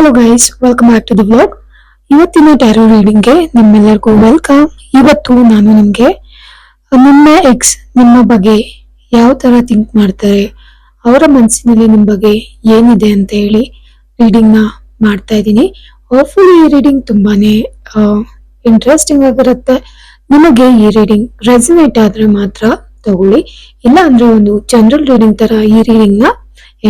Hello guys welcome back to the vlog ಇವತ್ತಿನ tarot ರೀಡಿಂಗ್ಗೆ ನಿಮ್ಮೆಲ್ಲರಿಗೂ ವೆಲ್ಕಮ್ ಇವತ್ತು ನಾನು ನಿಮಗೆ ನಿಮ್ಮ ಎಕ್ಸ್ ನಿಮ್ಮ ಬಗ್ಗೆ ಯಾವ ತರ ಥಿಂಕ್ ಮಾಡ್ತಾರೆ, ಅವರ ಮನಸ್ಸಿನಲ್ಲಿ ನಿಮ್ಮ ಬಗ್ಗೆ ಏನಿದೆ ಅಂತ ಹೇಳಿ ರೀಡಿಂಗ್ನ ಮಾಡ್ತಾ ಇದ್ದೀನಿ. ಹೋಪ್ಫುಲಿ ಈ ರೀಡಿಂಗ್ ತುಂಬಾನೇ ಇಂಟ್ರೆಸ್ಟಿಂಗ್ ಆಗಿರುತ್ತೆ. ನಿಮಗೆ ಈ ರೀಡಿಂಗ್ ರೆಸಿನೇಟ್ ಆದ್ರೆ ಮಾತ್ರ ತಗೊಳ್ಳಿ. ಇಲ್ಲ ಅಂದ್ರೆ ಒಂದು ಜನರಲ್ ರೀಡಿಂಗ್ ತರ ಈ ರೀಡಿಂಗ್ನ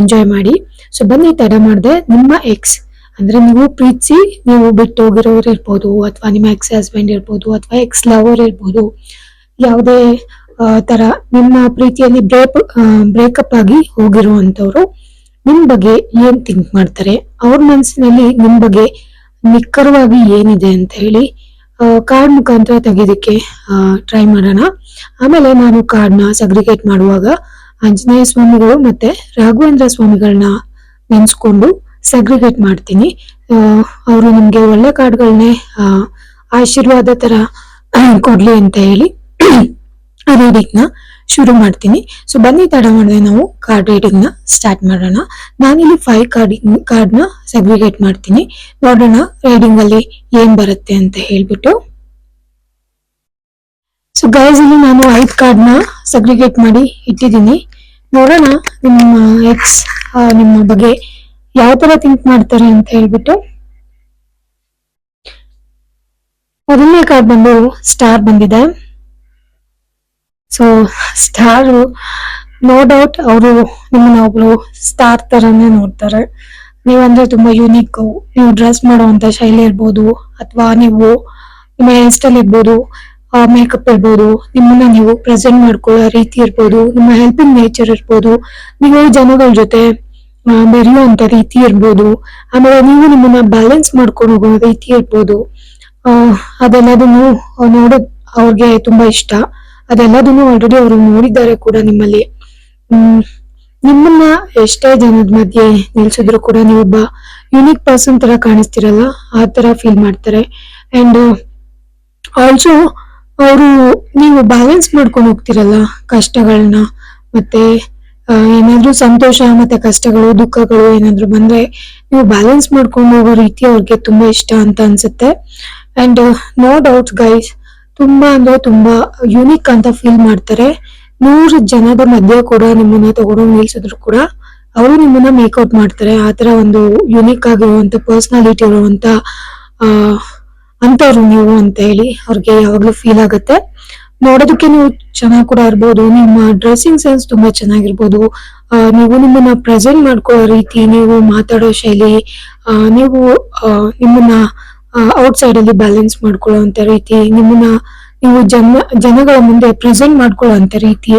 ಎಂಜಾಯ್ ಮಾಡಿ. ಸೊ ಬನ್ನಿ ತಡ ಮಾಡಿದೆ, ನಿಮ್ಮ ಎಕ್ಸ್ ಅಂದ್ರೆ ನೀವು ಪ್ರೀತಿಸಿ ನೀವು ಬಿಟ್ಟು ಹೋಗಿರೋರು ಇರ್ಬೋದು, ಅಥವಾ ನಿಮ್ಮ ಎಕ್ಸ್ ಹಸ್ಬೆಂಡ್ ಇರ್ಬೋದು, ಅಥವಾ ಎಕ್ಸ್ ಲವರ್ ಇರ್ಬೋದು, ಯಾವುದೇ ತರ ನಿಮ್ಮ ಪ್ರೀತಿಯಲ್ಲಿ ಬ್ರೇಕ್ ಬ್ರೇಕಪ್ ಆಗಿ ಹೋಗಿರುವಂತವ್ರು ನಿಮ್ ಬಗ್ಗೆ ಏನ್ ಥಿಂಕ್ ಮಾಡ್ತಾರೆ? ಅವ್ರ ಮನಸ್ಸಿನಲ್ಲಿ ನಿಮ್ ಬಗ್ಗೆ ನಿಖರವಾಗಿ ಏನಿದೆ ಅಂತ ಹೇಳಿ ಕಾರ್ಡ್ ಮುಖಾಂತರ ತೆಗೆಯೋದಕ್ಕೆ ಟ್ರೈ ಮಾಡೋಣ. ಆಮೇಲೆ ನಾನು ಕಾರ್ಡ್ನ ಸಗ್ರಿಗೇಟ್ ಮಾಡುವಾಗ ಆಂಜನೇಯ ಸ್ವಾಮಿಗಳು ಮತ್ತೆ ರಾಘವೇಂದ್ರ ಸ್ವಾಮಿಗಳನ್ನ ನೆನ್ಸ್ಕೊಂಡು ಸಗ್ರಿಗೇಟ್ ಮಾಡ್ತೀನಿ. ಅವರು ನಿಮಗೆ ಒಳ್ಳೆ ಕಾರ್ಡ್ಗಳನ್ನೇ ಆಶೀರ್ವಾದ ತರ ಕೊಡ್ಲಿ ಅಂತ ಹೇಳಿ ರೀಡಿಂಗ್ನ ಶುರು ಮಾಡ್ತೀನಿ. ಸೊ ಬನ್ನಿ ತಡ ಮಾಡಿದೆ ನಾವು ಕಾರ್ಡ್ ರೀಡಿಂಗ್ನ ಸ್ಟಾರ್ಟ್ ಮಾಡೋಣ. ನಾನಿಲ್ಲಿ ಫೈವ್ ಕಾರ್ಡ್ ಕಾರ್ಡ್ನ ಸಗ್ರಿಗೇಟ್ ಮಾಡ್ತೀನಿ. ನೋಡೋಣ ರೀಡಿಂಗಲ್ಲಿ ಏನ್ ಬರುತ್ತೆ ಅಂತ ಹೇಳ್ಬಿಟ್ಟು. ಸೊ ಗೈಸ್ ಇಲ್ಲಿ ನಾನು ಐದು ಕಾರ್ಡ್ನ ಸಗ್ರಿಗೇಟ್ ಮಾಡಿ ಇಟ್ಟಿದ್ದೀನಿ. ನೋಡೋಣ ನಿಮ್ಮ ಎಕ್ಸ್ ನಿಮ್ಮ ಬಗ್ಗೆ ಯಾವ ತರ ಥಿಂಕ್ ಮಾಡ್ತಾರೆ ಅಂತ ಹೇಳ್ಬಿಟ್ಟು ಮೊದಲನೇ ಕಾರ್ಡ್ ಬಂದು ಸ್ಟಾರ್ ಬಂದಿದೆ. ಸೊ ಸ್ಟಾರ್ ನೋ ಡೌಟ್ ಅವರು ನಿಮ್ಮನ್ನ ಒಬ್ರು ಸ್ಟಾರ್ ತರಾನೇ ನೋಡ್ತಾರೆ. ನೀವಂದ್ರೆ ತುಂಬಾ ಯುನೀಕ್ ನೀವು ಡ್ರೆಸ್ ಮಾಡುವಂತ ಶೈಲಿ ಇರ್ಬೋದು, ಅಥವಾ ನೀವು ನಿಮ್ಮ ಹೇರ್ ಸ್ಟೈಲ್ ಇರ್ಬೋದು ಮೇಕಪ್ ಇರ್ಬೋದು, ನಿಮ್ಮನ್ನ ನೀವು ಪ್ರೆಸೆಂಟ್ ಮಾಡ್ಕೊಳ್ಳೋ ರೀತಿ ಇರ್ಬೋದು, ನಿಮ್ಮ ಹೆಲ್ಪಿಂಗ್ ನೇಚರ್ ಇರ್ಬೋದು, ನೀವು ಜನಗಳ ಜೊತೆ ಬೆರೆಯುವಂತ ರೀತಿ ಇರ್ಬೋದು. ಆಮೇಲೆ ನೀವು ನಿಮ್ಮನ್ನ ಬ್ಯಾಲೆನ್ಸ್ ಮಾಡ್ಕೊಂಡು ಹೋಗೋ ರೀತಿ ಇರ್ಬೋದು. ಅದೆಲ್ಲದನ್ನು ನೋಡೋದ್ ಅವ್ರಿಗೆ ತುಂಬಾ ಇಷ್ಟ. ಅದೆಲ್ಲದನ್ನು ಆಲ್ರೆಡಿ ಅವರು ನೋಡಿದ್ದಾರೆ ಕೂಡ ನಿಮ್ಮಲ್ಲಿ. ಹ್ಮ್, ನಿಮ್ಮನ್ನ ಎಷ್ಟೇ ಜನದ ಮಧ್ಯೆ ನಿಲ್ಸಿದ್ರು ಕೂಡ ನೀವೊಬ್ಬ ಯುನಿಕ್ ಪರ್ಸನ್ ತರ ಕಾಣಿಸ್ತಿರಲ್ಲ, ಆ ತರ ಫೀಲ್ ಮಾಡ್ತಾರೆ. ಅಂಡ್ ಆಲ್ಸೋ ಅವರು ನೀವು ಬ್ಯಾಲೆನ್ಸ್ ಮಾಡ್ಕೊಂಡು ಹೋಗ್ತಿರಲ್ಲ ಕಷ್ಟಗಳನ್ನ ಮತ್ತೆ ಏನಾದ್ರೂ ಸಂತೋಷ, ಮತ್ತೆ ಕಷ್ಟಗಳು, ದುಃಖಗಳು ಏನಾದ್ರೂ ಬಂದ್ರೆ ನೀವು ಬ್ಯಾಲೆನ್ಸ್ ಮಾಡ್ಕೊಂಡು ಹೋಗೋ ರೀತಿ ಅವ್ರಿಗೆ ತುಂಬಾ ಇಷ್ಟ ಅಂತ ಅನ್ಸುತ್ತೆ. ಅಂಡ್ ನೋ ಡೌಟ್ ಗೈಸ್ ತುಂಬಾ ಅಂದ್ರೆ ತುಂಬಾ ಯುನಿಕ್ ಅಂತ ಫೀಲ್ ಮಾಡ್ತಾರೆ. ನೂರು ಜನದ ಮಧ್ಯೆ ಕೂಡ ನಿಮ್ಮನ್ನ ತಗೊಂಡು ನಿಲ್ಸಿದ್ರು ಕೂಡ ಅವರು ನಿಮ್ಮನ್ನ ಮೇಕೌಟ್ ಮಾಡ್ತಾರೆ. ಆತರ ಒಂದು ಯುನಿಕ್ ಆಗಿರುವಂತ ಪರ್ಸನಾಲಿಟಿ ಇರುವಂತ ಅಂತವ್ರು ನೀವು ಅಂತ ಹೇಳಿ ಅವ್ರಿಗೆ ಯಾವಾಗ್ಲೂ ಫೀಲ್ ಆಗುತ್ತೆ. ನೋಡೋದಕ್ಕೆ ನೀವು ಚೆನ್ನಾಗಿ ಕೂಡ ಇರ್ಬೋದು, ನಿಮ್ಮ ಡ್ರೆಸ್ಸಿಂಗ್ ಸೆನ್ಸ್ ತುಂಬಾ ಚೆನ್ನಾಗಿರ್ಬೋದು. ನೀವು ನಿಮ್ಮನ್ನ ಪ್ರೆಸೆಂಟ್ ಮಾಡ್ಕೊಳ್ಳೋ ರೀತಿ, ನೀವು ಮಾತಾಡೋ ಶೈಲಿ ನೀವು ನಿಮ್ಮನ್ನ ಔಟ್ ಸೈಡ್ ಅಲ್ಲಿ ಬ್ಯಾಲೆನ್ಸ್ ಮಾಡ್ಕೊಳ್ಳೋ ರೀತಿ, ನಿಮ್ಮನ್ನ ನೀವು ಜನ ಜನಗಳ ಮುಂದೆ ಪ್ರೆಸೆಂಟ್ ಮಾಡ್ಕೊಳ್ಳೋ ರೀತಿ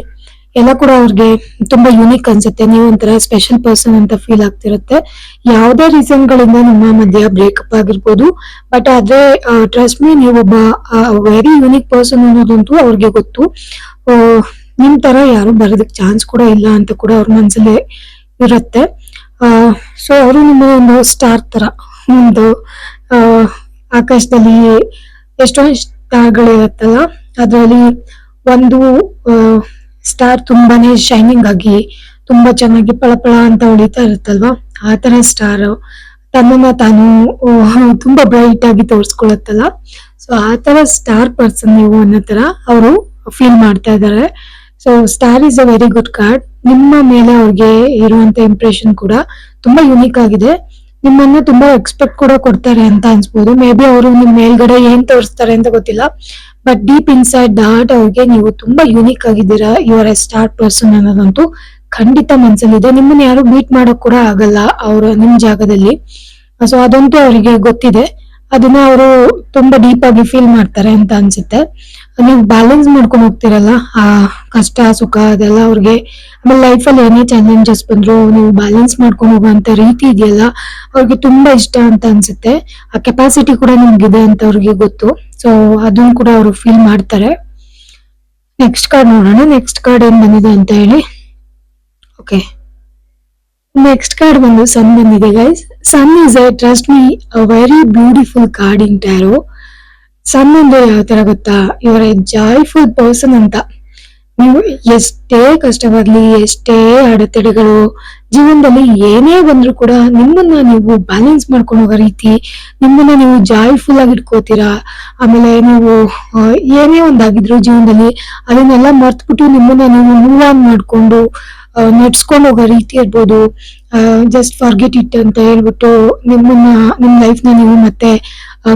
ಎಲ್ಲ ಕೂಡ ಅವ್ರಿಗೆ ತುಂಬಾ ಯುನಿಕ್ ಅನ್ಸುತ್ತೆ. ನೀವು ಒಂಥರ ಸ್ಪೆಷಲ್ ಪರ್ಸನ್ ಅಂತ ಫೀಲ್ ಆಗ್ತಿರುತ್ತೆ. ಯಾವುದೇ ರೀಸನ್ ಗಳಿಂದ ನಿಮ್ಮ ಮಧ್ಯ ಬ್ರೇಕಪ್ ಆಗಿರ್ಬೋದು. ಬಟ್ ಆದ್ರೆ ಟ್ರಸ್ಟ್ ಮೀ ನೀವೊಬ್ಬ ವೆರಿ ಯುನಿಕ್ ಪರ್ಸನ್ ಅನ್ನೋದಂತೂ ಅವ್ರಿಗೆ ಗೊತ್ತು. ನಿಮ್ ತರ ಯಾರು ಬರೋದಕ್ಕೆ ಚಾನ್ಸ್ ಕೂಡ ಇಲ್ಲ ಅಂತ ಕೂಡ ಅವ್ರ ಮನ್ಸಲ್ಲೇ ಇರುತ್ತೆ. ಸೊ ಅವರು ನಿಮ್ಮ ಒಂದು ಸ್ಟಾರ್ ತರ ಒಂದು ಆಕಾಶದಲ್ಲಿ ಎಷ್ಟೊಂದು ಸ್ಟಾರ್ಗಳಿರುತ್ತಲ್ಲ ಅದರಲ್ಲಿ ಒಂದು ಸ್ಟಾರ್ ತುಂಬಾನೇ ಶೈನಿಂಗ್ ಆಗಿ, ತುಂಬಾ ಚೆನ್ನಾಗಿ ಪಳಪಳ ಅಂತ ಹೊಳಿತಾ ಇರುತ್ತಲ್ವಾ? ಆ ತರ ಸ್ಟಾರ್ ತನ್ನನ್ನ ತಾನು ತುಂಬಾ ಬ್ರೈಟ್ ಆಗಿ ತೋರಿಸ್ಕೊಳತ್ತಲ್ಲ. ಸೊ ಆ ತರ ಸ್ಟಾರ್ ಪರ್ಸನ್ ನೀವು ಅನ್ನೋ ತರ ಅವರು ಫೀಲ್ ಮಾಡ್ತಾ ಇದ್ದಾರೆ. So star is a very good card ನಿಮ್ಮ ಮೇಲೆ ಅವ್ರಿಗೆ ಇರುವಂತ ಇಂಪ್ರೆಷನ್ ಕೂಡ ತುಂಬಾ ಯುನಿಕ್ ಆಗಿದೆ. ನಿಮ್ಮನ್ನ ತುಂಬಾ ಎಕ್ಸ್ಪೆಕ್ಟ್ ಕೂಡ ಕೊಡ್ತಾರೆ ಅಂತ ಅನ್ಸ್ಬೋದು. ಮೇ ಬಿ ಅವರು ನಿಮ್ ಮೇಲ್ಗಡೆ ಏನ್ ತೋರಿಸ್ತಾರೆ ಅಂತ ಗೊತ್ತಿಲ್ಲ. ಬಟ್ ಡೀಪ್ ಇನ್ಸೈಡ್ ದಾಟ್ ಅವ್ರಿಗೆ ನೀವು ತುಂಬಾ ಯುನೀಕ್ ಆಗಿದ್ದೀರಾ. ಆರ್ ಎ ಸ್ಟಾರ್ ಪರ್ಸನ್ ಅನ್ನೋದಂತೂ ಖಂಡಿತ ಮನ್ಸಲ್ಲಿದೆ. ನಿಮ್ಮನ್ನ ಯಾರು ಮೀಟ್ ಮಾಡೋಕ್ ಕೂಡ ಆಗಲ್ಲ ಅವರು, ನಿಮ್ ಜಾಗದಲ್ಲಿ. ಸೊ ಅದಂತೂ ಅವರಿಗೆ ಗೊತ್ತಿದೆ. ಅದನ್ನ ಅವರು ತುಂಬಾ ಡೀಪ್ ಆಗಿ ಫೀಲ್ ಮಾಡ್ತಾರೆ ಅಂತ ಅನ್ಸುತ್ತೆ. ನೀವು ಬ್ಯಾಲೆನ್ಸ್ ಮಾಡ್ಕೊಂಡು ಹೋಗ್ತಿರಲ್ಲ? ಆ ಕಷ್ಟ, ಸುಖ ಅದೆಲ್ಲ ಅವ್ರಿಗೆ ಆಮೇಲೆ ಲೈಫ್ ಅಲ್ಲಿ ಏನೇ ಚಾಲೆಂಜಸ್ ಬಂದ್ರು ನೀವು ಬ್ಯಾಲೆನ್ಸ್ ಮಾಡ್ಕೊಂಡು ಹೋಗುವಂತ ರೀತಿ ಇದೆಯಲ್ಲ, ಅವ್ರಿಗೆ ತುಂಬಾ ಇಷ್ಟ ಅಂತ ಅನ್ಸುತ್ತೆ. ಆ ಕೆಪಾಸಿಟಿ ಕೂಡ ನಿಮ್ಗಿದೆ ಅಂತ ಅವ್ರಿಗೆ ಗೊತ್ತು. ಸೊ ಅದನ್ನ ಕೂಡ ಅವರು ಫೀಲ್ ಮಾಡ್ತಾರೆ. ನೆಕ್ಸ್ಟ್ ಕಾರ್ಡ್ ನೋಡೋಣ. ನೆಕ್ಸ್ಟ್ ಕಾರ್ಡ್ ಏನ್ ಬಂದಿದೆ ಅಂತ ಹೇಳಿ. ಓಕೆ ನೆಕ್ಸ್ಟ್ ಕಾರ್ಡ್ ಬಂದು ಸನ್ ಬಂದಿದೆ guys sun is a trust me a very beautiful card in tarot ಅಂದ್ರೆ ಯಾವ ತರ ಗೊತ್ತಾ? ಇವರ ಜಾಯ್ಫುಲ್ ಪರ್ಸನ್ ಅಂತ. ನೀವು ಎಷ್ಟೇ ಕಷ್ಟ ಬರ್ಲಿ ಎಷ್ಟೇ ಅಡೆತಡೆಗಳು, ಜೀವನದಲ್ಲಿ ಏನೇ ಬಂದ್ರು ಕೂಡ ನಿಮ್ಮನ್ನ ನೀವು ಬ್ಯಾಲೆನ್ಸ್ ಮಾಡ್ಕೊಂಡು ಹೋಗೋ ರೀತಿ, ನಿಮ್ಮನ್ನ ನೀವು ಜಾಯ್ಫುಲ್ ಆಗಿ ಇಟ್ಕೋತೀರಾ? ಆಮೇಲೆ ನೀವು ಏನೇ ಒಂದಾಗಿದ್ರು ಜೀವನದಲ್ಲಿ ಅದನ್ನೆಲ್ಲ ಮರ್ತ್ಬಿಟ್ಟು ನಿಮ್ಮನ್ನ ನೀವು ಮೂವ್ ಆನ್ ಮಾಡ್ಕೊಂಡು ನಡ್ಸ್ಕೊಂಡು ಹೋಗೋ ರೀತಿ ಇರ್ಬೋದು. ಜಸ್ಟ್ ಫಾರ್ಗೆಟ್ ಇಟ್ ಅಂತ ಹೇಳ್ಬಿಟ್ಟು ನಿಮ್ಮನ್ನ, ನಿಮ್ ಲೈಫ್ನ ನೀವು ಮತ್ತೆ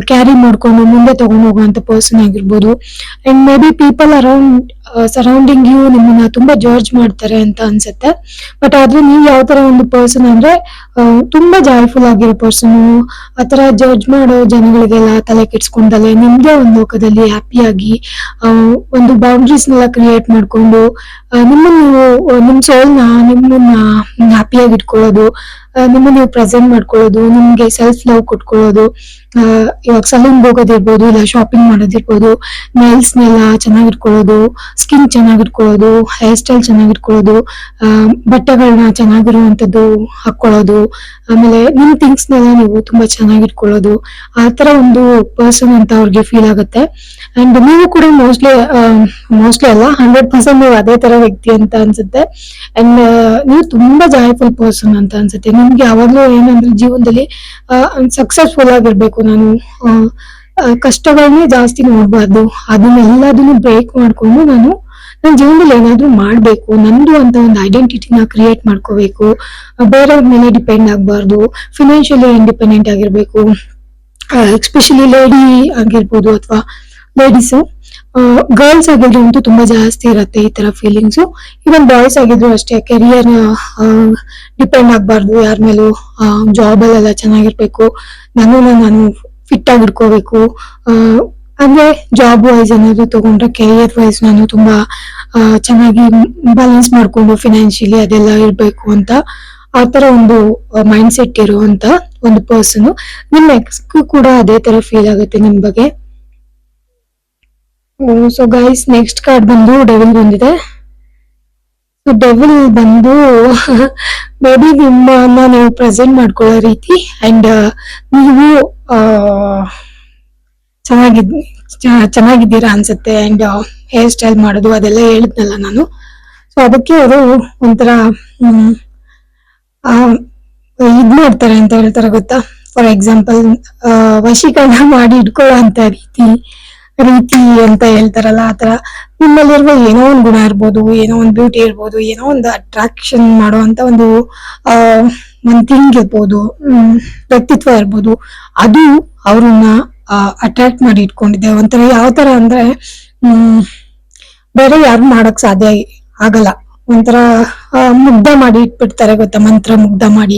ಕ್ಯಾರಿ ಮಾಡ್ಕೊಂಡು ಮುಂದೆ ತಗೊಂಡು ಹೋಗುವಂತ ಪರ್ಸನ್ ಆಗಿರ್ಬೋದು. And maybe people around surrounding you ನಿಮ್ಮನ್ನ ತುಂಬಾ ಜಾರ್ಜ್ ಮಾಡ್ತಾರೆ ಅಂತ ಅನ್ಸುತ್ತೆ. ಬಟ್ ಆದ್ರೆ ನೀವು ಯಾವ ತರ ಒಂದು ಪರ್ಸನ್ ಅಂದ್ರೆ ತುಂಬಾ ಜಾಯ್ಫುಲ್ ಆಗಿರೋ ಪರ್ಸನ್ ಆತರ ಜಡ್ಜ್ ಮಾಡೋ ಜನಗಳಿಗೆಲ್ಲ ತಲೆ ಕೆಡ್ಸ್ಕೊಂಡಲ್ಲೇ ನಿಮ್ದೇ ಒಂದು ಲೋಕದಲ್ಲಿ ಹ್ಯಾಪಿಯಾಗಿ ಒಂದು ಬೌಂಡ್ರೀಸ್ ನೆಲ್ಲ ಕ್ರಿಯೇಟ್ ಮಾಡ್ಕೊಂಡು ನಿಮ್ಮನ್ನು ನಿಮ್ ಸೋಲ್ನ ನಿಮ್ಮನ್ನ ಹ್ಯಾಪಿಯಾಗಿ ಆ, ನಿಮ್ಮನ್ನ ನೀವು ಪ್ರೆಸೆಂಟ್ ಮಾಡ್ಕೊಳ್ಳೋದು, ನಿಮ್ಗೆ ಸೆಲ್ಫ್ ಲವ್ ಕೊಟ್ಕೊಳ್ಳೋದು ಇವಾಗ ಸಲೂನ್ ಹೋಗೋದಿರ್ಬೋದು, ಇಲ್ಲ ಶಾಪಿಂಗ್ ಮಾಡೋದಿರ್ಬೋದು ನೈಲ್ಸ್ ನೆಲ್ಲ ಚೆನ್ನಾಗಿಟ್ಕೊಳ್ಳೋದು ಸ್ಕಿನ್ ಚೆನ್ನಾಗಿಟ್ಕೊಳ್ಳೋದು ಹೇರ್ ಸ್ಟೈಲ್ ಚೆನ್ನಾಗಿಟ್ಕೊಳ್ಳೋದು ಬಟ್ಟೆಗಳನ್ನ ಚೆನ್ನಾಗಿರುವಂತದ್ದು ಹಾಕೊಳ್ಳೋದು ಆಮೇಲೆ ನಿಮ್ ಥಿಂಗ್ಸ್ ನೆಲ್ಲ ನೀವು ತುಂಬಾ ಚೆನ್ನಾಗಿಟ್ಕೊಳ್ಳೋದು, ಆ ತರ ಒಂದು ಪರ್ಸನ್ ಅಂತ ಅವ್ರಿಗೆ ಫೀಲ್ ಆಗುತ್ತೆ. ಅಂಡ್ ನೀವು ಕೂಡ ಮೋಸ್ಟ್ಲಿ ಮೋಸ್ಟ್ಲಿ ಅಲ್ಲ ಹಂಡ್ರೆಡ್ ಪರ್ಸೆಂಟ್ ನೀವು ಅದೇ ತರ ವ್ಯಕ್ತಿ ಅಂತ ಅನ್ಸುತ್ತೆ. ಅಂಡ್ ನೀವು ತುಂಬಾ ಜಾಯ್ಫುಲ್ ಪರ್ಸನ್ ಅಂತ ಅನ್ಸುತ್ತೆ. ನಿಮ್ಗೆ ಯಾವಾಗ್ಲೂ ಏನಂದ್ರೆ ಜೀವನದಲ್ಲಿ ಸಕ್ಸಸ್ಫುಲ್ ಆಗಿರ್ಬೇಕು ನಾನು. ಕಷ್ಟಗಳನ್ನೇ ಜಾಸ್ತಿ ನೋಡ್ಬಾರ್ದು. ಅದನ್ನೆಲ್ಲದನ್ನು ಬ್ರೇಕ್ ಮಾಡ್ಕೊಂಡು ನಾನು ನನ್ನ ಜೀವನದಲ್ಲಿ ಏನಾದ್ರೂ ಮಾಡ್ಬೇಕು. ನಂದು ಅಂತ ಒಂದು ಐಡೆಂಟಿಟಿನ ಕ್ರಿಯೇಟ್ ಮಾಡ್ಕೋಬೇಕು. ಬೇರೆಯವ್ರ ಮೇಲೆ ಡಿಪೆಂಡ್ ಆಗ್ಬಾರ್ದು. ಫಿನಾನ್ಷಿಯಲಿ ಇಂಡಿಪೆಂಡೆಂಟ್ ಆಗಿರ್ಬೇಕು. ಎಸ್ಪೆಷಲಿ ಲೇಡಿ ಆಗಿರ್ಬೋದು ಅಥವಾ ಲೇಡೀಸು ಗರ್ಲ್ಸ್ ಆಗಿದ್ರು ಅಂತೂ ತುಂಬಾ ಜಾಸ್ತಿ ಇರುತ್ತೆ ಈ ತರ ಫೀಲಿಂಗ್ಸ್ ಇವನ್ ಬಾಯ್ಸ್ ಆಗಿದ್ರು ಅಷ್ಟೇ ಕೆರಿಯರ್ ಡಿಪೆಂಡ್ ಆಗ್ಬಾರ್ದು. ಯಾರ ಮೇಲೂ ಜಾಬ್ ಅಲ್ಲೆಲ್ಲ ಚೆನ್ನಾಗಿರ್ಬೇಕು. ನಾನು ನಾನು ಫಿಟ್ ಆಗಿ ಇಟ್ಕೋಬೇಕು. ಆ, ಅಂದ್ರೆ ಜಾಬ್ ವೈಸ್ ಏನಾದ್ರು ತಗೊಂಡ್ರೆ ಕೆರಿಯರ್ ವೈಸ್ ನಾನು ತುಂಬಾ ಚೆನ್ನಾಗಿ ಬ್ಯಾಲೆನ್ಸ್ ಮಾಡ್ಕೊಂಡು ಫಿನಾನ್ಷಿಯಲಿ ಅದೆಲ್ಲ ಇರಬೇಕು ಅಂತ. ಆ ತರ ಒಂದು ಮೈಂಡ್ ಸೆಟ್ ಇರುವಂತ ಒಂದು ಪರ್ಸನ್ ನಿಮ್ ಎಕ್ಸ್ ಕೂಡ ಅದೇ ತರ ಫೀಲ್ ಆಗುತ್ತೆ ನಿಮ್ ಬಗ್ಗೆ? ಸೊ ಗೈಸ್ ನೆಕ್ಸ್ಟ್ ಕಾರ್ಡ್ ಬಂದು ಡೆವಿಲ್ ಬಂದಿದೆ. ಸೊ ಡೆವಿಲ್ ಬಂದು ಮೇ ಬಿ ನಿಮ್ಮನ್ನ ನೀವು ಪ್ರೆಸೆಂಟ್ ಮಾಡ್ಕೊಳ್ಳೋ ರೀತಿ ಅಂಡ್ ನೀವು ಆ, ಚೆನ್ನಾಗಿದ್ ಚೆನ್ನಾಗಿದ್ದೀರಾ ಅನ್ಸುತ್ತೆ ಅಂಡ್ ಹೇರ್ ಸ್ಟೈಲ್ ಮಾಡೋದು ಅದೆಲ್ಲ ಹೇಳಿದ್ನಲ್ಲ ನಾನು. ಸೊ ಅದಕ್ಕೆ ಅವರು ಒಂಥರ ಇದ್ ಮಾಡ್ತಾರೆ ಅಂತ ಹೇಳ್ತಾರೆ ಗೊತ್ತಾ? ಫಾರ್ ಎಕ್ಸಾಂಪಲ್ ವಶೀಕರಣ ಮಾಡಿ ಇಟ್ಕೊಳ್ಳೋ ಅಂತ ರೀತಿ. ರೀತಿ ಅಂತ ಹೇಳ್ತಾರಲ್ಲ ಆತರ ನಿಮ್ಮಲ್ಲಿರುವ ಏನೋ ಒಂದು ಗುಣ ಇರ್ಬೋದು, ಏನೋ ಒಂದು ಬ್ಯೂಟಿ ಇರ್ಬೋದು, ಏನೋ ಒಂದು ಅಟ್ರಾಕ್ಷನ್ ಮಾಡುವಂತ ಒಂದು ಒಂದು ಥಿಂಗ್ ಇರ್ಬೋದು ವ್ಯಕ್ತಿತ್ವ ಇರ್ಬೋದು, ಅದು ಅವ್ರನ್ನ ಅಟ್ರಾಕ್ಟ್ ಮಾಡಿ ಇಟ್ಕೊಂಡಿದೆ. ಒಂಥರ ಯಾವ ತರ ಅಂದ್ರೆ, ಹ್ಮ್, ಬೇರೆ ಯಾರು ಮಾಡಕ್ ಸಾಧ್ಯ ಆಗಲ್ಲ. ಒಂಥರ ಮುಗ್ಧ ಮಾಡಿ ಇಟ್ಬಿಡ್ತಾರೆ ಗೊತ್ತಾ, ಮಂತ್ರ ಮುಗ್ಧ ಮಾಡಿ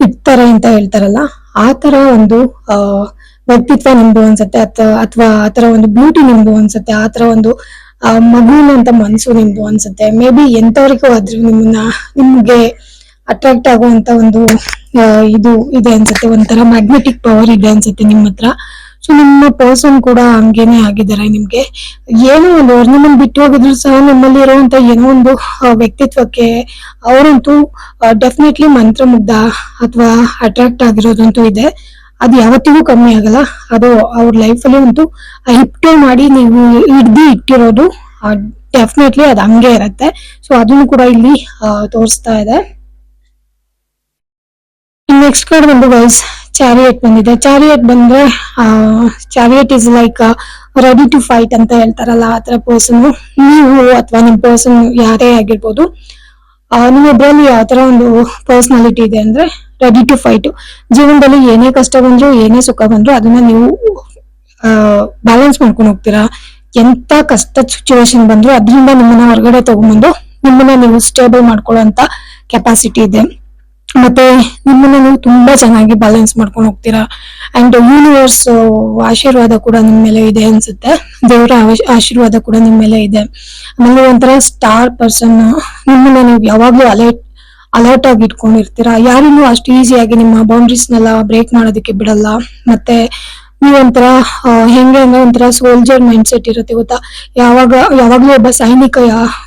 ಇಡ್ತಾರೆ ಅಂತ ಹೇಳ್ತಾರಲ್ಲ, ಆ ತರ ಒಂದು, ಆ ವ್ಯಕ್ತಿತ್ವ ನಿಮ್ದು ಅನ್ಸುತ್ತೆ, ಅಥವಾ ಅಥವಾ ಆ ತರ ಒಂದು ಬ್ಯೂಟಿ ನಿಮ್ದು ಅನ್ಸುತ್ತೆ ಆತರ ತರ ಒಂದು, ಆ, ಮಗುವಿನಂತ ಮನ್ಸು ನಿಮ್ದು ಅನ್ಸುತ್ತೆ. ಮೇ ಬಿ ಎಂತವ್ರಿಗೂ ಆದ್ರೂ ನಿಮ್ಮನ್ನ, ನಿಮ್ಗೆ ಅಟ್ರಾಕ್ಟ್ ಆಗುವಂತ ಒಂದು ಇದು ಇದೆ ಅನ್ಸುತ್ತೆ, ಒಂಥರ ಮ್ಯಾಗ್ನೆಟಿಕ್ ಪವರ್ ಇದೆ ಅನ್ಸುತ್ತೆ ನಿಮ್ಮ ಹತ್ರ. ಸೊ ನಿಮ್ಮ ಪರ್ಸನ್ ಕೂಡ ಹಂಗೇನೆ ಆಗಿದ್ದಾರೆ ನಿಮ್ಗೆ. ಏನೋ ಒಂದು ಅವ್ರು ನಿಮ್ಮನ್ನ ಬಿಟ್ಟು ಹೋಗಿದ್ರು ಸಹ ನಿಮ್ಮಲ್ಲಿ ಇರುವಂತ ಏನೋ ಒಂದು ವ್ಯಕ್ತಿತ್ವಕ್ಕೆ ಅವರಂತೂ ಡೆಫಿನೆಟ್ಲಿ ಮಂತ್ರಮುಗ್ಧ ಅಥವಾ ಅಟ್ರಾಕ್ಟ್ ಆಗಿರೋದಂತೂ ಇದೆ. ಅದು ಯಾವತ್ತಿಗೂ ಕಮ್ಮಿ ಆಗಲ್ಲ. ಅದು ಅವ್ರ ಲೈಫಲ್ಲಿ ಅಂತೂ ಹಿಪ್ಟೋ ಮಾಡಿ ನೀವು ಹಿಡ್ದು ಇಟ್ಟಿರೋದು ಡೆಫಿನೆಟ್ಲಿ ಅದು ಹಂಗೆ ಇರುತ್ತೆ. ಸೊ ಅದನ್ನು ಕೂಡ ಇಲ್ಲಿ ತೋರಿಸ್ತಾ ಇದೆ. ನೆಕ್ಸ್ಟ್ ಕಾರ್ಡ್ ಬಂದು ಗೈಸ್ ಚಾರಿಯಟ್ ಬಂದಿದೆ. ಚಾರಿಯಟ್ ಬಂದ್ರೆ chariot is like ready to fight ಅಂತ ಹೇಳ್ತಾರಲ್ಲ, ಆ ತರ ಪರ್ಸನ್ ನೀವು ಅಥವಾ ನಿಮ್ ಪರ್ಸನ್ ಯಾರೇ ಆಗಿರ್ಬೋದು ಆ, ನಿಮ್ಮೊಬ್ರಲ್ಲಿ ಯಾವ ತರ ಒಂದು ಪರ್ಸನಾಲಿಟಿ ಇದೆ ಅಂದ್ರೆ ರೆಡಿ ಟು ಫೈಟ್ ಜೀವನದಲ್ಲಿ ಏನೇ ಕಷ್ಟ ಬಂದ್ರು ಏನೇ ಸುಖ ಬಂದ್ರು ಅದನ್ನ ನೀವು ಬ್ಯಾಲೆನ್ಸ್ ಮಾಡ್ಕೊಂಡು ಹೋಗ್ತೀರಾ? ಎಂತ ಕಷ್ಟ ಸಿಚುವೇಶನ್ ಬಂದ್ರು ಅದರಿಂದ ನಿಮ್ಮನ್ನ ಹೊರಗಡೆ ತಗೊಂಡ್ಬಂದು ನಿಮ್ಮನ್ನ ನೀವು ಸ್ಟೇಬಲ್ ಮಾಡ್ಕೊಳ್ಳೋ ಕೆಪಾಸಿಟಿ ಇದೆ. ಮತ್ತೆ ನಿಮ್ಮನ್ನ ನೀವು ತುಂಬಾ ಚೆನ್ನಾಗಿ ಬ್ಯಾಲೆನ್ಸ್ ಮಾಡ್ಕೊಂಡು ಹೋಗ್ತೀರಾ? ಅಂಡ್ ಯೂನಿವರ್ಸ್ ಆಶೀರ್ವಾದ ಕೂಡ ನಿಮ್ ಮೇಲೆ ಇದೆ ಅನ್ಸುತ್ತೆ. ದೇವರ ಆಶ್- ಆಶೀರ್ವಾದ ಕೂಡ ನಿಮ್ ಮೇಲೆ ಇದೆ. ಆಮೇಲೆ ಒಂಥರ ಸ್ಟಾರ್ ಪರ್ಸನ್ ನಿಮ್ಮನ್ನ ನೀವು ಯಾವಾಗ್ಲೂ ಅಲರ್ಟ್ ಅಲರ್ಟ್ ಆಗಿ ಇಟ್ಕೊಂಡಿರ್ತೀರಾ? ಯಾರಿಗೂ ಅಷ್ಟು ಈಸಿಯಾಗಿ ನಿಮ್ಮ ಬೌಂಡ್ರೀಸ್ನೆಲ್ಲ ಬ್ರೇಕ್ ಮಾಡೋದಕ್ಕೆ ಬಿಡಲ್ಲ. ಮತ್ತೆ ನೀವೊಂಥರ ಒಂಥರ ಹೆಂಗೆ ಅಂದ್ರೆ ಒಂಥರ ಸೋಲ್ಜರ್ ಮೈಂಡ್ ಸೆಟ್ ಇರುತ್ತೆ ಗೊತ್ತಾ? ಯಾವಾಗ, ಯಾವಾಗ್ಲೂ ಒಬ್ಬ ಸೈನಿಕ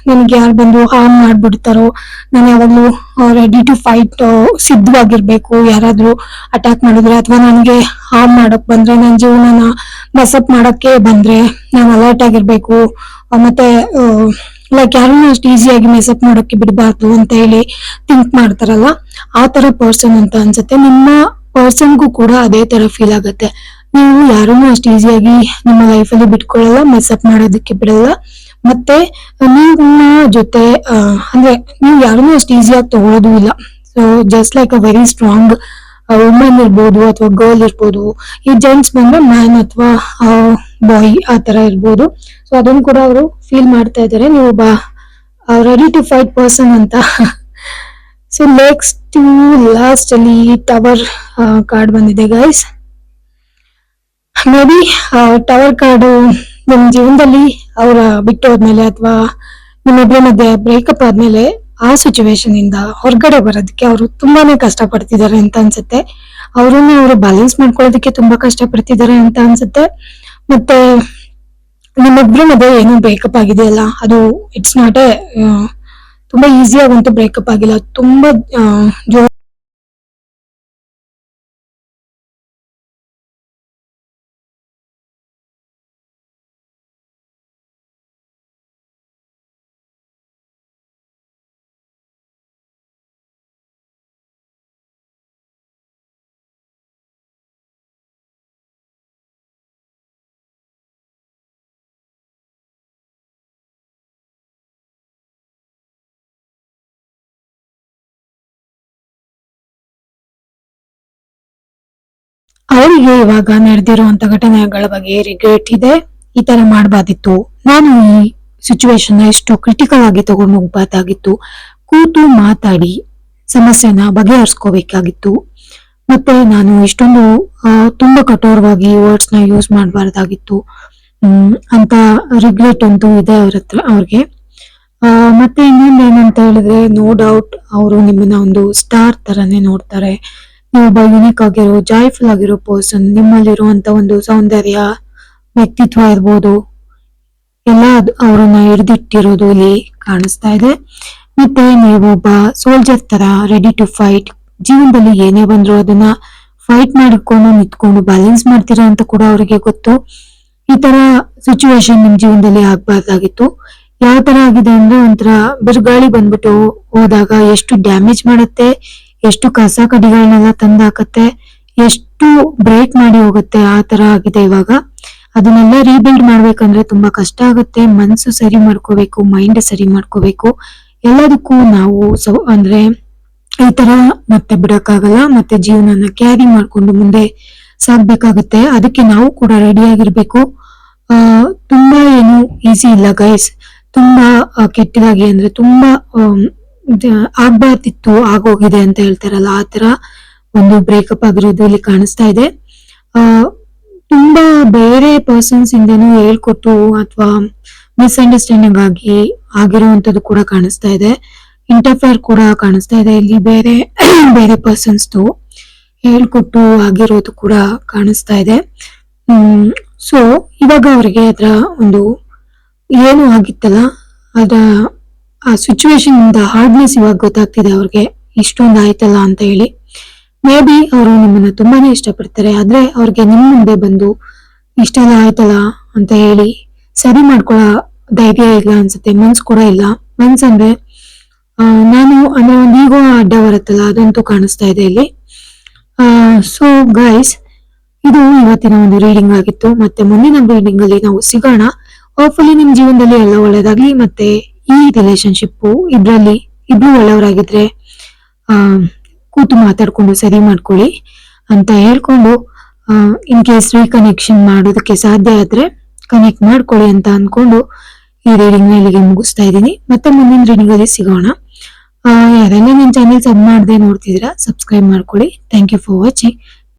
ನನಗೆ ಯಾರು ಬಂದು ಹಾರ್ಮ್ ಮಾಡ್ಬಿಡ್ತಾರೋ, ನಾನು ಯಾವಾಗ್ಲೂ ರೆಡಿ ಟು ಫೈಟ್ ಸಿದ್ಧವಾಗಿರ್ಬೇಕು. ಯಾರಾದ್ರೂ ಅಟ್ಯಾಕ್ ಮಾಡಿದ್ರೆ ಅಥವಾ ನನಗೆ ಹಾರ್ಮ್ ಮಾಡಕ್ ಬಂದ್ರೆ ನನ್ನ ಜೀವನನ ಮಸಪ್ ಮಾಡಕ್ಕೆ ಬಂದ್ರೆ ನಾನು ಅಲರ್ಟ್ ಆಗಿರ್ಬೇಕು. ಮತ್ತೆ ಲೈಕ್ ಯಾರನ್ನೂ ಅಷ್ಟು ಈಸಿಯಾಗಿ ಮೆಸಪ್ ಮಾಡೋಕೆ ಬಿಡಬಾರ್ದು ಅಂತ ಹೇಳಿ ಥಿಂಕ್ ಮಾಡ್ತಾರಲ್ಲ, ಆ ತರ ಪರ್ಸನ್ ಅಂತ ಅನ್ಸುತ್ತೆ. ನಿಮ್ಮ ಪರ್ಸನ್ಗೂ ಕೂಡ ಅದೇ ತರ ಫೀಲ್ ಆಗುತ್ತೆ. ನೀವು ಯಾರನ್ನೂ ಅಷ್ಟು ಈಸಿಯಾಗಿ ನಿಮ್ಮ ಲೈಫಲ್ಲಿ ಬಿಟ್ಕೊಳ್ಳಲ್ಲ ಮೆಸ್ಅಪ್ ಮಾಡೋದಕ್ಕೆ ಬಿಡಲ್ಲ. ಮತ್ತೆ ನಿಮ್ಮ ಜೊತೆ ಅಂದ್ರೆ ನೀವು ಯಾರನ್ನೂ ಅಷ್ಟು ಈಸಿಯಾಗಿ ತಗೊಳ್ಳೋದು ಇಲ್ಲ. So just like a very strong women ಇರ್ಬೋದು ಅಥವಾ ಗರ್ಲ್ ಇರ್ಬೋದು, ಈ ಜೆಂಟ್ಸ್ ಬಂದ್ರೆ ಮ್ಯಾನ್ ಅಥವಾ ಬಾಯ್ ಆ ತರ ಇರ್ಬೋದು. ಸೊ ಅದನ್ನು ಕೂಡ ಅವರು ಫೀಲ್ ಮಾಡ್ತಾ ಇದ್ದಾರೆ. ನೀವು ಒಬ್ಬ ರೆಡಿ ಟು ಫೈಟ್ ಪರ್ಸನ್ ಅಂತ. ಸೊ ನೆಕ್ಸ್ಟ್ ಲಾಸ್ಟ್ ಅಲ್ಲಿ ಟವರ್ ಕಾರ್ಡ್ ಬಂದಿದೆ guys maybe tower card ನಿಮ್ಮ ಜೀವನದಲ್ಲಿ ಅವರ ಬಿಟ್ಟು ಹೋದ್ಮೇಲೆ ಅಥವಾ ನಿಮ್ಮಿಬ್ಬರ ಮಧ್ಯೆ ಬ್ರೇಕಪ್ ಆದ್ಮೇಲೆ ಆ ಸಿಚುವೇಶನ್ ಇಂದ ಹೊರಗಡೆ ಬರೋದಕ್ಕೆ ಅವರು ತುಂಬಾನೇ ಕಷ್ಟ ಪಡ್ತಿದ್ದಾರೆ ಅಂತ ಅನ್ಸುತ್ತೆ. ಅವರನ್ನ ಅವರು ಬ್ಯಾಲೆನ್ಸ್ ಮಾಡ್ಕೊಳ್ಳೋದಕ್ಕೆ ತುಂಬಾ ಕಷ್ಟ ಪಡ್ತಿದ್ದಾರೆ ಅಂತ ಅನ್ಸುತ್ತೆ. ಮತ್ತೆ ನಿಮ್ಮೊಬ್ರ ಮಧ್ಯೆ ಏನು ಬ್ರೇಕಪ್ ಆಗಿದೆಯಲ್ಲ, ಅದು ಇಟ್ಸ್ ನಾಟ್ ಎ ತುಂಬಾ ಈಸಿ ಆಗಂತೂ ಬ್ರೇಕಪ್ ಆಗಿಲ್ಲ. ತುಂಬಾ ಅವರಿಗೆ ಇವಾಗ ನಡೆದಿರುವಂತ ಘಟನೆಗಳ ಬಗ್ಗೆ ರಿಗ್ರೆಟ್ ಇದೆ ಈ ತರ ಮಾಡಬಾರ್ದಿತ್ತು. ನಾನು ಈ ಸಿಚುವೇಶನ್ ಎಷ್ಟು ಕ್ರಿಟಿಕಲ್ ಆಗಿ ತಗೊಂಡು ಹೋಗ್ಬಾರ್ದಾಗಿತ್ತು. ಕೂತು ಮಾತಾಡಿ ಸಮಸ್ಯೆನ ಬಗೆಹರಿಸ್ಕೋಬೇಕಾಗಿತ್ತು. ಮತ್ತೆ ನಾನು ಇಷ್ಟೊಂದು ತುಂಬಾ ಕಠೋರವಾಗಿ ವರ್ಡ್ಸ್ನ ಯೂಸ್ ಮಾಡಬಾರ್ದಾಗಿತ್ತು. ಅಂತ ರಿಗ್ರೆಟ್ ಅಂತೂ ಇದೆ ಅವ್ರ ಹತ್ರ ಅವ್ರಿಗೆ. ಮತ್ತೆ ಇನ್ನೊಂದು ಏನಂತ ಹೇಳಿದ್ರೆ ನೋ ಡೌಟ್ ಅವರು ನಿಮ್ಮನ್ನ ಒಂದು ಸ್ಟಾರ್ ತರನೇ ನೋಡ್ತಾರೆ. ನೀವೊಬ್ಬ ಯುನಿಕ್ ಆಗಿರೋ ಜಾಯ್ಫುಲ್ ಆಗಿರೋ ಪರ್ಸನ್ ನಿಮ್ಮಲ್ಲಿರುವಂತ ಒಂದು ಸೌಂದರ್ಯ, ವ್ಯಕ್ತಿತ್ವ ಇರ್ಬೋದು. ಎಲ್ಲ ಅವ್ರನ್ನ ಹಿಡಿದಿಟ್ಟಿರೋದು ಇಲ್ಲಿ ಕಾಣಿಸ್ತಾ ಇದೆ. ಮತ್ತೆ ನೀವೊಬ್ಬ ಸೋಲ್ಜರ್ ತರ ರೆಡಿ ಟು ಫೈಟ್ ಜೀವನದಲ್ಲಿ ಏನೇ ಬಂದ್ರು ಅದನ್ನ ಫೈಟ್ ಮಾಡಿಕೊಂಡು ನಿಂತ್ಕೊಂಡು ಬ್ಯಾಲೆನ್ಸ್ ಮಾಡ್ತೀರಾ ಅಂತ ಕೂಡ ಅವರಿಗೆ ಗೊತ್ತು. ಈ ತರ ಸಿಚುವೇಶನ್ ನಿಮ್ ಜೀವನದಲ್ಲಿ ಆಗ್ಬಾರ್ದಾಗಿತ್ತು. ಯಾವ ತರ ಆಗಿದೆ ಅಂದ್ರೆ ಒಂಥರ ಬಿರುಗಾಳಿ ಬಂದ್ಬಿಟ್ಟು ಹೋದಾಗ ಎಷ್ಟು ಡ್ಯಾಮೇಜ್ ಮಾಡುತ್ತೆ ಎಷ್ಟು ಕಸ ಕಡಿಗಳನ್ನೆಲ್ಲ ತಂದಾಕತ್ತೆ, ಎಷ್ಟು ಬ್ರೇಕ್ ಮಾಡಿ ಹೋಗುತ್ತೆ ಆ ತರ ಆಗಿದೆ ಇವಾಗ. ಅದನ್ನೆಲ್ಲ ರೀಬಿಲ್ಡ್ ಮಾಡ್ಬೇಕಂದ್ರೆ ತುಂಬಾ ಕಷ್ಟ ಆಗುತ್ತೆ. ಮನ್ಸು ಸರಿ ಮಾಡ್ಕೋಬೇಕು ಮೈಂಡ್ ಸರಿ ಮಾಡ್ಕೋಬೇಕು. ಎಲ್ಲದಕ್ಕೂ ನಾವು ಸೊ, ಅಂದ್ರೆ ಈ ತರ ಮತ್ತೆ ಬಿಡಕ್ಕಾಗಲ್ಲ, ಮತ್ತೆ ಜೀವನನ ಕ್ಯಾರಿ ಮಾಡ್ಕೊಂಡು ಮುಂದೆ ಸಾಗಬೇಕಾಗುತ್ತೆ. ಅದಕ್ಕೆ ನಾವು ಕೂಡ ರೆಡಿ ಆಗಿರ್ಬೇಕು. ಆ, ತುಂಬಾ ಏನು ಈಸಿ ಇಲ್ಲ ಗೈಸ್ ತುಂಬಾ ಕೆಟ್ಟದಾಗಿ ಅಂದ್ರೆ ತುಂಬಾ ಆಗ್ಬಾರ್ದಿತ್ತು, ಆಗೋಗಿದೆ ಅಂತ ಹೇಳ್ತಾರಲ್ಲ, ಆ ತರ ಒಂದು ಬ್ರೇಕಪ್ ಆಗಿರೋದು ಇಲ್ಲಿ ಕಾಣಿಸ್ತಾ ಇದೆ. ತುಂಬಾ ಬೇರೆ ಪರ್ಸನ್ಸ್ ಇಂದನೂ ಹೇಳ್ಕೊಟ್ಟು ಅಥವಾ ಮಿಸ್ಅಂಡರ್ಸ್ಟ್ಯಾಂಡಿಂಗ್ ಆಗಿ ಆಗಿರುವಂತದ್ದು ಕೂಡ ಕಾಣಿಸ್ತಾ ಇದೆ. ಇಂಟರ್ಫೇರ್ ಕೂಡ ಕಾಣಿಸ್ತಾ ಇದೆ ಇಲ್ಲಿ ಬೇರೆ ಬೇರೆ ಪರ್ಸನ್ಸ್ದು ಹೇಳ್ಕೊಟ್ಟು ಆಗಿರೋದು ಕೂಡ ಕಾಣಿಸ್ತಾ ಇದೆ. ಸೊ ಇವಾಗ ಅವ್ರಿಗೆ ಅದರ ಒಂದು ಏನು ಆಗಿತ್ತಲ್ಲ ಅದ ಆ ಸಿಚುವೇಶನ್ ಇಂದ ಹಾರ್ಡ್ನೆಸ್ ಇವಾಗ ಗೊತ್ತಾಗ್ತಿದೆ ಅವ್ರಿಗೆ. ಇಷ್ಟೊಂದು ಆಯ್ತಲ್ಲ ಅಂತ ಹೇಳಿ. ಮೇ ಬಿ ಅವರು ನಿಮ್ಮನ್ನ ತುಂಬಾನೇ ಇಷ್ಟಪಡ್ತಾರೆ. ಆದ್ರೆ ಅವ್ರಿಗೆ ನಿಮ್ಮ ಮುಂದೆ ಬಂದು ಇಷ್ಟೆಲ್ಲ ಆಯ್ತಲ್ಲ ಅಂತ ಹೇಳಿ ಸರಿ ಮಾಡ್ಕೊಳ್ಳೋ ಧೈರ್ಯ ಇಲ್ಲ ಅನ್ಸುತ್ತೆ. ಮನ್ಸ್ ಕೂಡ ಇಲ್ಲ. ಮನ್ಸ್ ಅಂದ್ರೆ ಆ, ನಾನು ಅಂದ್ರೆ ಒಂದು ಈಗೋ ಅಡ್ಡ ಬರುತ್ತಲ್ಲ ಅದಂತೂ ಕಾಣಿಸ್ತಾ ಇದೆ ಇಲ್ಲಿ. ಸೊ ಗೈಸ್ ಇದು ಇವತ್ತಿನ ಒಂದು ರೀಡಿಂಗ್ ಆಗಿತ್ತು. ಮತ್ತೆ ಮುಂದಿನ ರೀಡಿಂಗ್ ಅಲ್ಲಿ ನಾವು ಸಿಗೋಣ. ಹೋಪ್ಫುಲಿ ನಿಮ್ ಜೀವನದಲ್ಲಿ ಎಲ್ಲ ಒಳ್ಳೇದಾಗ್ಲಿ. ಮತ್ತೆ ಈ ರಿಲೇಶನ್ಶಿಪ್ಪು ಇಬ್ರಲ್ಲಿ ಇಬ್ರು ಒಳ್ಳೆಯವರಾಗಿದ್ರೆ ಕೂತು ಮಾತಾಡ್ಕೊಂಡು ಸರಿ ಮಾಡ್ಕೊಳ್ಳಿ ಅಂತ ಹೇಳ್ಕೊಂಡು ಇನ್ ಕೇಸ್ ರೀಕನೆಕ್ಷನ್ ಮಾಡೋದಕ್ಕೆ ಸಾಧ್ಯ ಆದ್ರೆ ಕನೆಕ್ಟ್ ಮಾಡ್ಕೊಳ್ಳಿ ಅಂತ ಅಂದ್ಕೊಂಡು ಈ ರೀಡಿಂಗ್ ಇಲ್ಲಿಗೆ ಮುಗಿಸ್ತಾ ಇದ್ದೀನಿ. ಮತ್ತೆ ಮುಂದಿನ ರೀಡಿಂಗ್ ಅಲ್ಲಿ ಸಿಗೋಣ. ಯಾರೆಲ್ಲ ನನ್ನ ಚಾನೆಲ್ ಸಬ್ ಮಾಡದೆ ನೋಡ್ತಿದ್ದೀರಾ ಸಬ್ಸ್ಕ್ರೈಬ್ ಮಾಡ್ಕೊಳ್ಳಿ. Thank you for watching